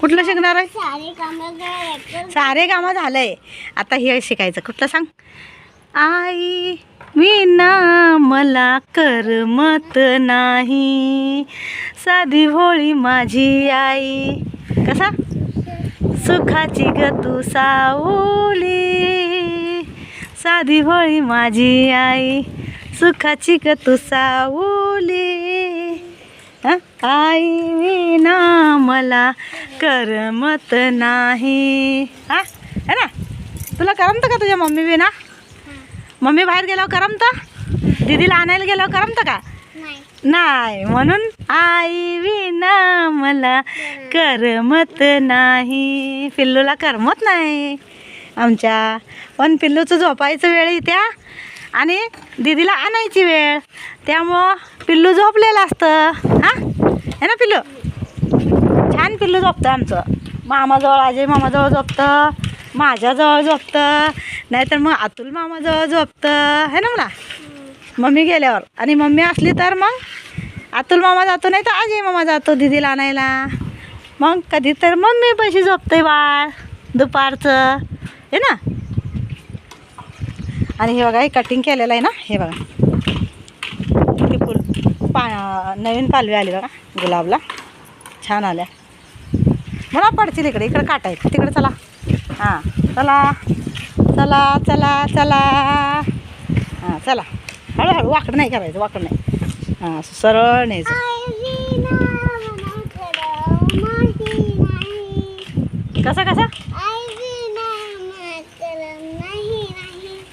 कुठलं शिकणार आहे? सारे कामं सारे कामं झालंय. आता हे शिकायचं. कुठलं सांग? आई विना मला करमत नाही. साधी भोळी माझी आई. कसा? सुखाची ग तू सावली. साधी भोळी माझी आई. सुखाची ग तू सावली. हं? आई विना मला करमत नाही. हा? है ना? तुला करमतं का तुझ्या मम्मी विना? मम्मी बाहेर गेल्यावर करमतं? दीदीला आणायला गेल्यावर करमतं का? नाही. नाही. म्हणून आई विना मला करमत नाही. पिल्लूला करमत नाही. आमच्या पण पिल्लूचं झोपायचं वेळ येत्या आणि दीदीला आणायची वेळ. त्यामुळं पिल्लू झोपलेलं असतं. हां? हे ना पिल्लू? छान पिल्लू झोपतं आमचं. मामाजवळ अजय मामाजवळ झोपतं माझ्याजवळ झोपतं नाहीतर मग अतुल मामाजवळ झोपतं. है ना मला? मम्मी गेल्यावर. आणि मम्मी असली तर मग अतुल मामा जातो नाही तर अजय मामा जातो दिदीला आणायला. मग कधी तर मम्मी पैसे झोपते बाळ दुपारचं. हे ना? आणि हे बघा हे कटिंग केलेलं आहे ना? हे बघा. किती फुल. पा नवीन पालवी आली बघा गुलाबला. छान आल्या. मला पडतील इकडे इकडे काटा आहेत. तिकडे चला. हां चला. चला चला चला. हां चला. हळूहळू वाकडं नाही करायचं वाकडं नाही. हां सरळ न्यायचं. कसं कसं कसा कसा?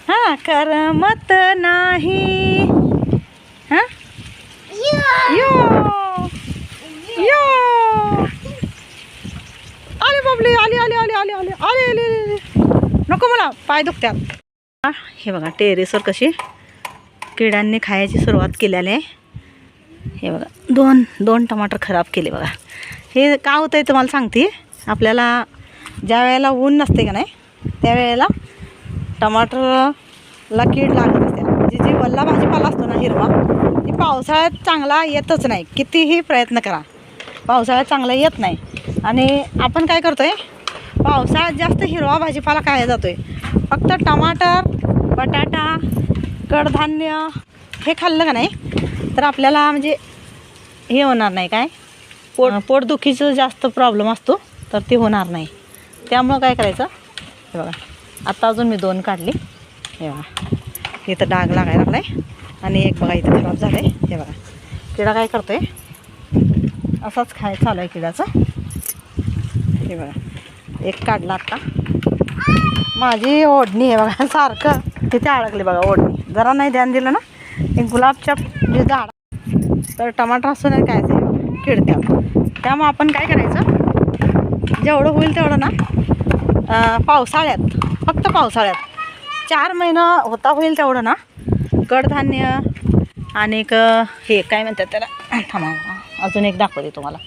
हां करमत नाही. आले बाबले आले आले आले आले आले आले आले आले नको मला पाय दुखत्यात हे बघा टेरेसवर कशी किड्यांनी खायची सुरुवात केलेली आहे. हे बघा दोन दोन टमाटर खराब केले बघा. हे का होतं आहे तुम्हाला सांगते. आपल्याला ज्या वेळेला ऊन नसते का नाही त्यावेळेला टमाटरला कीड लागत असते. म्हणजे जी वल्ला भाजीपाला असतो ना हिरवा ती पावसाळ्यात चांगला येतच नाही. कितीही प्रयत्न करा. पावसाळ्यात चांगला येत नाही. आणि आपण काय करतो आहे पावसाळ्यात जास्त हिरवा भाजीपाला काय जातो आहे फक्त टमाटर बटाटा कडधान्य हे खाल्लं का नाही? तर आपल्याला म्हणजे हे होणार नाही काय? पोट पोटदुखीचं जास्त प्रॉब्लेम असतो तर ते होणार नाही. त्यामुळं काय करायचं? हे बघा. आता अजून मी दोन काढली. हे बघा. इथं डाग लागायला लागला आहे आणि एक बघा इथं खराब झालं आहे हे बघा किडा काय करतो आहे असाच खाय चालू आहे किड्याचा. हे बघा एक काढला आता. माझी ओढणी आहे बघा सारखं. तिथे अडकली बघा ओढणी. जरा नाही ध्यान दिलं ना? एक गुलाबच्या जे झाड तर टमाटर असून काय ते किडत्या. त्यामुळं आपण काय करायचं? जेवढं होईल तेवढं ना पावसाळ्यात फक्त पावसाळ्यात चार महिना होता होईल तेवढं ना कडधान्य आणि एक हे काय म्हणतात त्याला? थांबा अजून एक दाखवते तुम्हाला.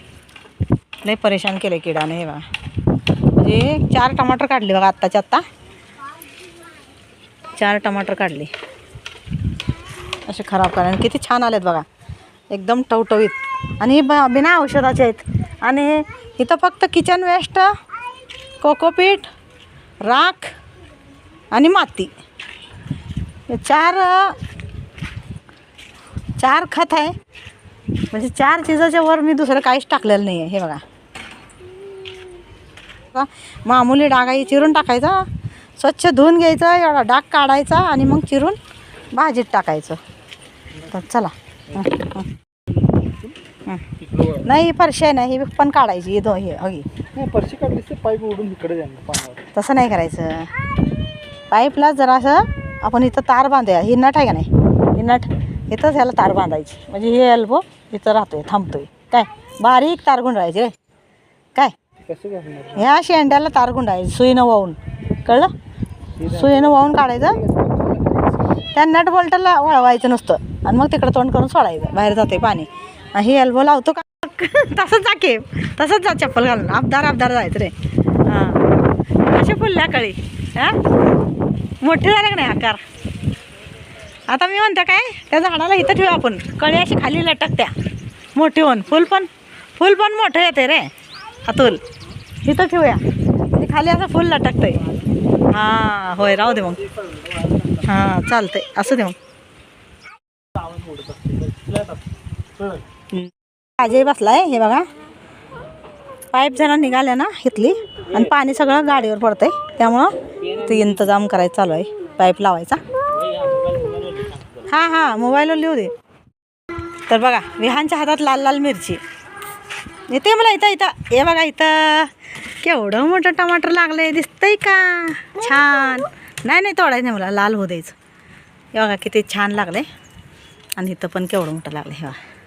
लय परेशान केलं किडाने हे बघा. म्हणजे चार टमाटर काढले बघा आत्ताच्या आत्ता. चार टमाटर काढले. असे खराब करा किती छान आलेत बघा. एकदम टवटवीत. आणि ब बिना औषधाचे आहेत. आणि इथं फक्त किचन वेस्ट कोकोपीट राख आणि माती. हे चार चार खत आहे. म्हणजे चार चिजाच्या वर मी दुसरं काहीच टाकलेलं नाही आहे हे बघा. मामूली डाग आहे चिरून टाकायचा स्वच्छ धुवून घ्यायचा एवढा डाग काढायचा आणि मग चिरून भाजीत टाकायचं. तर चला. नाही फरशी आहे ना ही पण काढायची हे दो हे नाही परशी काढली पाईप उडून इकडे तसं नाही करायचं. पाईपला जरासं आपण इथं तार बांधूया. ही नट आहे का नाही? ही नट. इथंच ह्याला तार बांधायची. म्हणजे हे एल्बो इथं राहतोय थांबतोय. काय? बारीक तार गुंडाळायची रे. काय? ह्या शेंड्याला तार गुंडायची सुईनं वाहून. कळलं? सुईनं वाहून काढायचं. त्या नट बोल्टला वळवायचं नसतं. आणि मग तिकडं तोंड करून सोडायचं. बाहेर जाते पाणी. आणि हे एल्बो लावतो का? तसंच जा के. तसंच जा चप्पल घालून. अबदार अबदार जायचं रे. हां. असे फुलल्या कळी. हां? मोठे झाले का नाही आकार? आता मी म्हणते काय त्या झाडाला इथं ठेवू आपण. कळी अशी खाली लटकत्या मोठी होऊन. फुल पण फुल पण मोठं येते रे. अतुल. इथं ठेवूया. म्हणजे खाली असं फुल लटकतंय. हां होय राहू दे मग. हां चालतंय. असू दे मग. अजय बसलाय हे बघा. पाईप जरा निघाल्या ना इथली आणि पाणी सगळं गाडीवर पडतंय त्यामुळं ते इंतजाम करायचं चालू आहे पाईप लावायचा. हां हां मोबाईलवर लिहू दे. तर बघा विहानच्या हातात लाल लाल मिरची. येते मला इथं इथं. हे बघा इथं. केवढं मोठं टमाटर लागलंय दिसतंय का? छान. नाही नाही तोडायचं नाही मला लाल होऊ द्यायचं. हे बघा किती छान लागलंय. आणि इथं पण केवढं मोठं लागलं हे बघा.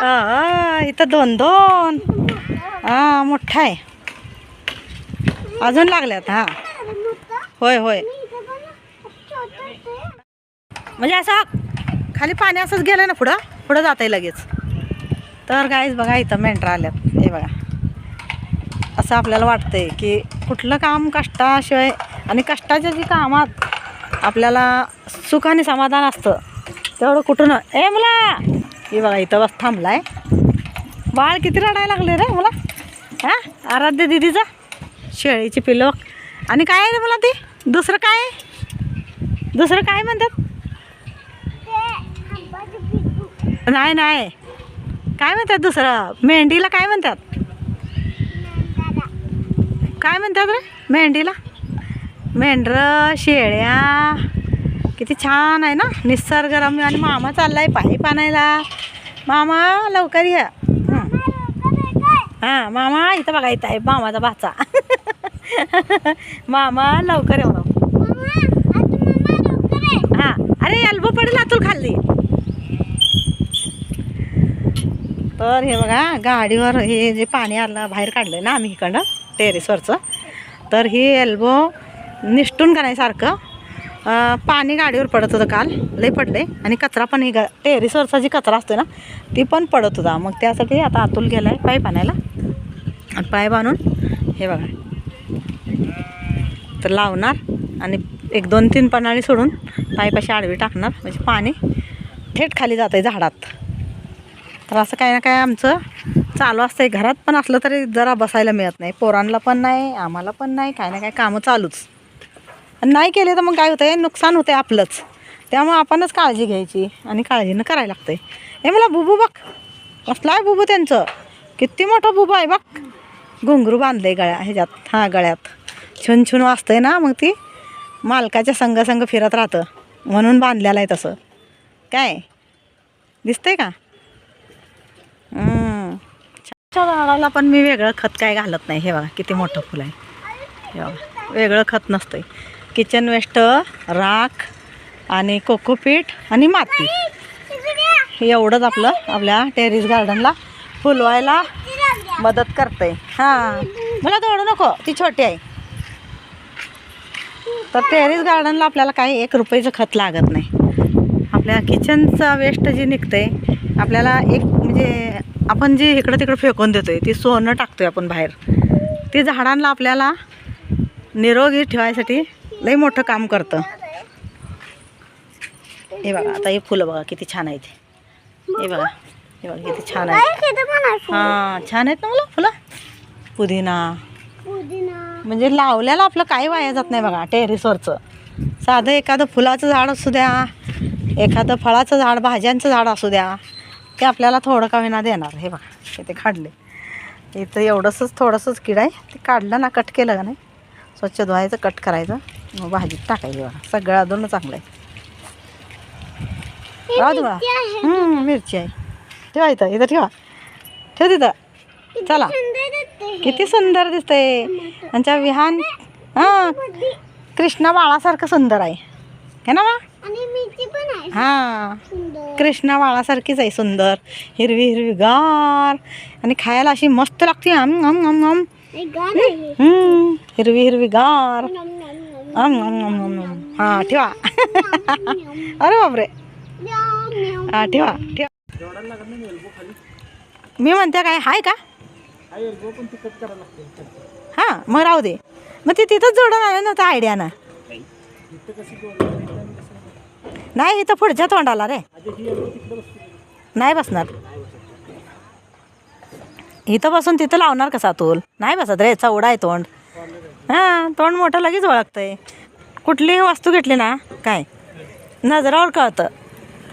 इथं दोन दोन. हां मोठा आहे. अजून लागल्यात हां. होय होय. म्हणजे असं खाली पाणी असंच गेलं ना पुढं? पुढं जात आहे लगेच. तर गाईज बघा इथं मेंढरा आल्यात. हे बघा. असं आपल्याला वाटतंय की कुठलं काम कष्टाशिवाय आणि कष्टाच्या जी कामात आपल्याला सुख आणि समाधान असतं तेवढं कुठून ए मुला! हे बघा इथं बस थांबलाय. बाळ किती रडायला लागले रे मला? हां? आराध्य दिदीचा? शेळीची पिलो आणि काय आहे रे मला ती? दुसरं काय आहे? दुसरं काय म्हणतात? नाही नाही. काय म्हणतात दुसरं? मेंढीला काय म्हणतात? काय म्हणतात रे? मेंढीला? मेंढरं शेळ्या. किती छान आहे ना? निसर्गरम्य. आणि मामा चाललाय पाईप आणायला मामा लवकर या. हं. हां मामा इथं बघा इथं आहे मामाचा भाचा. मामा लवकर येऊ हां. अरे अल्बो पडेल आतून खाल्ली तर हे बघा गाडीवर हे जे पाणी आलं बाहेर काढलं ना आम्ही इकडं टेरेसवरचं तर हे एल्बो निष्ठून का नाही सारखं? अं, पाणी गाडीवर पडत होतं काल. लई पडले आणि कचरा पण हे गा टेरेसवरचा जी कचरा असतो ना ती पण पडत होता. मग त्यासाठी आता आतूल गेला आहे पाईप आणायला. आणि पाईप आणून हे बघा. तर लावणार आणि एक दोन तीन पणाळी सोडून पाईप अशी आडवी टाकणार. म्हणजे पाणी थेट खाली जातं आहे झाडात. तर असं काही ना काय आमचं चालू असतं आहे घरात. पण असलं तरी जरा बसायला मिळत नाही. पोरांना पण नाही आम्हाला पण नाही. काय ना काय कामं चालूच. आणि नाही केले तर मग काय होतं आहे नुकसान होतं आहे आपलंच. त्यामुळं आपणच काळजी घ्यायची आणि काळजीनं करायला लागतं आहे हे मला बुबू बघ. कसला आहे बुबू त्यांचं? किती मोठं बुबू आहे बघ. घुंगरू बांधलं आहे गळ्या ह्याच्यात. हां गळ्यात. छुन छुन आहे ना मग ती? मालकाच्या संग संग फिरत राहतं. म्हणून बांधलेलं आहे तसं. काय? दिसतंय का? झाडाला पण मी वेगळं खत काय घालत नाही. हे बघा किती मोठं फुल आहे. हे बघा. वेगळं खत नसतंय. किचन वेस्ट राख आणि कोकोपीट आणि माती. हे एवढंच आपलं आपल्या टेरिस गार्डनला फुलवायला मदत करते हां. मला तोडू नको ती छोटी आहे. तर टेरिस गार्डनला आपल्याला काही एक रुपयाचं खत लागत नाही. आपल्या किचनचा वेस्ट जे निघतंय आपल्याला एक म्हणजे आपण जे इकडं तिकडं फेकून देतोय ती सोनं टाकतोय आपण बाहेर. ती झाडांना आपल्याला निरोगी ठेवायसाठी लई मोठं काम करतं. हे बघा आता हे फुलं बघा किती छान आहेत. हे बघा हे बघा किती छान आहेत. हां छान आहेत ना मला फुलं? पुदिना. म्हणजे लावल्याला आपलं काही वाया जात नाही बघा टेरेसवरचं. साधं एखादं फुलाचं झाड असू द्या एखादं फळाचं झाड भाज्यांचं झाड असू द्या ते आपल्याला थोडं का होईना देणार. हे बघा ते काढले. इथं एवढंसंच थोडंसंच किड आहे. ते काढलं ना कट केलं का नाही? स्वच्छ धुवायचं कट करायचं. मग भाजीत टाकायचं बघा. सगळं अजून चांगलं आहे. राहू दे बघा हम्म, मिरची आहे. ठेवा इथं इथं ठेवा. ठेव तिथं. चला. किती सुंदर दिसतंय. त्यांच्या विहान हां. कृष्णा बाळासारखं सुंदर आहे. हे ना मा आहे. हां. कृष्णा बाळासारखीच आहे सुंदर. हिरवी हिरवी गार आणि खायला अशी मस्त लागते. आम आम आम आम. हम्म, हिरवी हिरवी गार. हां ठेवा. अरे बापरे. हां ठेवा ठेवा. मी म्हणते काय हाय का? हा हां मग राहू दे. मग ते तिथंच जोडून आलं आयडियानं इथं कशी जोडली नाही इथं पुढच्या तोंडाला रे. नाही बसणार. इथं बसून तिथं लावणार कसा तूल? नाही बसत रे चवडा आहे तोंड. हां तोंड मोठं लगेच ओळखतंय. कुठलीही वस्तू घेतली ना काय? नजरावर कळतं.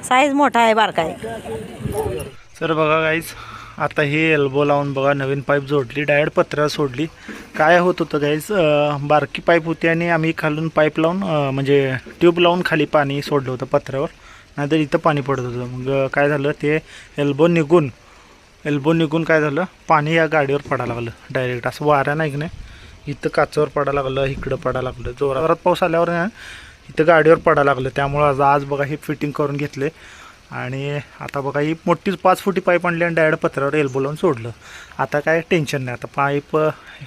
साईज मोठा आहे बारका आहे. सर बघा गाईज आता ही एल्बो लावून बघा नवीन पाईप जोडली डायरेक्ट पत्रा सोडली. काय होत होतं गाईज बारकी पाईप होती आणि आम्ही खालून पाईप लावून म्हणजे ट्यूब लावून खाली पाणी सोडलं होतं पत्र्यावर. नाहीतर इथं पाणी पडत होतं. मग काय झालं ते एल्बो निघून एल्बो निघून काय झालं? पाणी या गाडीवर पडायला लागलं. डायरेक्ट असं वाऱ्या नाही की नाही. इथं काचावर पडायला लागलं इकडं पडायला लागलं. जोरात पाऊस आल्यावर इथं गाडीवर पडायला लागलं. त्यामुळं आज आज बघा हे फिटिंग करून घेतले. आणि आता बघा ही मोठीच पाच फुटी पाईप आणली आणि डायरेक्ट पत्रावर एल्बो लावून सोडलं. आता काय टेन्शन नाही. आता पाईप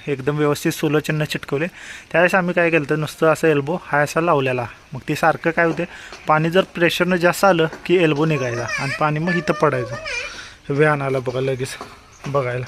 एकदम व्यवस्थित सोलोचिन्ह चिटकवले. त्यावेळेस आम्ही काय केलं तर नुसतं असं एल्बो हा असा लावलेला. मग ते सारखं काय होते? पाणी जर प्रेशरनं जास्त आलं की एल्बो निघायचा. आणि पाणी मग इथं पडायचं. व्हॅन आला बघा लगेच बघायला.